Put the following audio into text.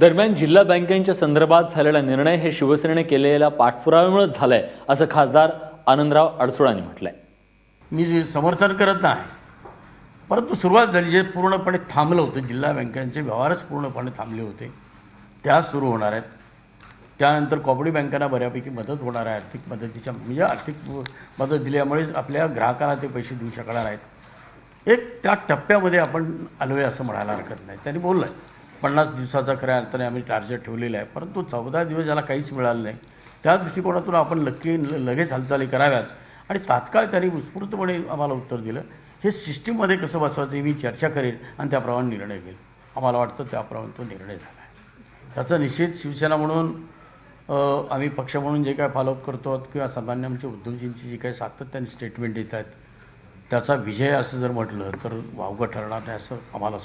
दरम्यान जिल्हा बँकेच्या संदर्भात झालेला निर्णय हे शिवसेनेने केलेल्या पाठपुराव्यामुळेच झालाय असं खासदार आनंदराव अडसुळांनी म्हटलंय. मी जे समर्थन करत नाही परंतु सुरुवात झाली जे पूर्णपणे थांबलं होतं जिल्हा बँकांचे व्यवहारच पूर्णपणे थांबले होते त्या सुरू होणार आहेत. त्यानंतर कॉपडी बँकांना बऱ्यापैकी मदत होणार आहे आर्थिक मदतीच्या म्हणजे आर्थिक मदत दिल्यामुळेच आपल्या ग्राहकांना ते पैसे देऊ शकणार आहेत. एक त्या टप्प्यामध्ये आपण आलो आहे असं म्हणायला हरकत नाही. त्यांनी बोललं आहे पन्नास दिवसाचा खऱ्या अर्थाने आम्ही टार्गेट ठेवलेलं आहे. परंतु चौदा दिवस ज्याला काहीच मिळालं नाही. त्या दृष्टिकोनातून आपण लक्की लगेच हालचाली कराव्यात. आणि तात्काळ त्यांनी उत्स्फूर्तपणे आम्हाला उत्तर दिलं. हे सिस्टीममध्ये कसं बसवायचं मी चर्चा करेन आणि त्याप्रमाणे निर्णय घेईल आम्हाला वाटतं त्याप्रमाणे तो निर्णय झाला आहे. त्याचा निषेध शिवसेना म्हणून आम्ही पक्ष म्हणून जे काय फॉलोअप करतो आहोत किंवा सामान्य आमचे उद्धवजींची जी काही सातत्याने स्टेटमेंट देत आहेत त्याचा विजय असं जर म्हटलं तर वावगं ठरणार नाही असं आम्हाला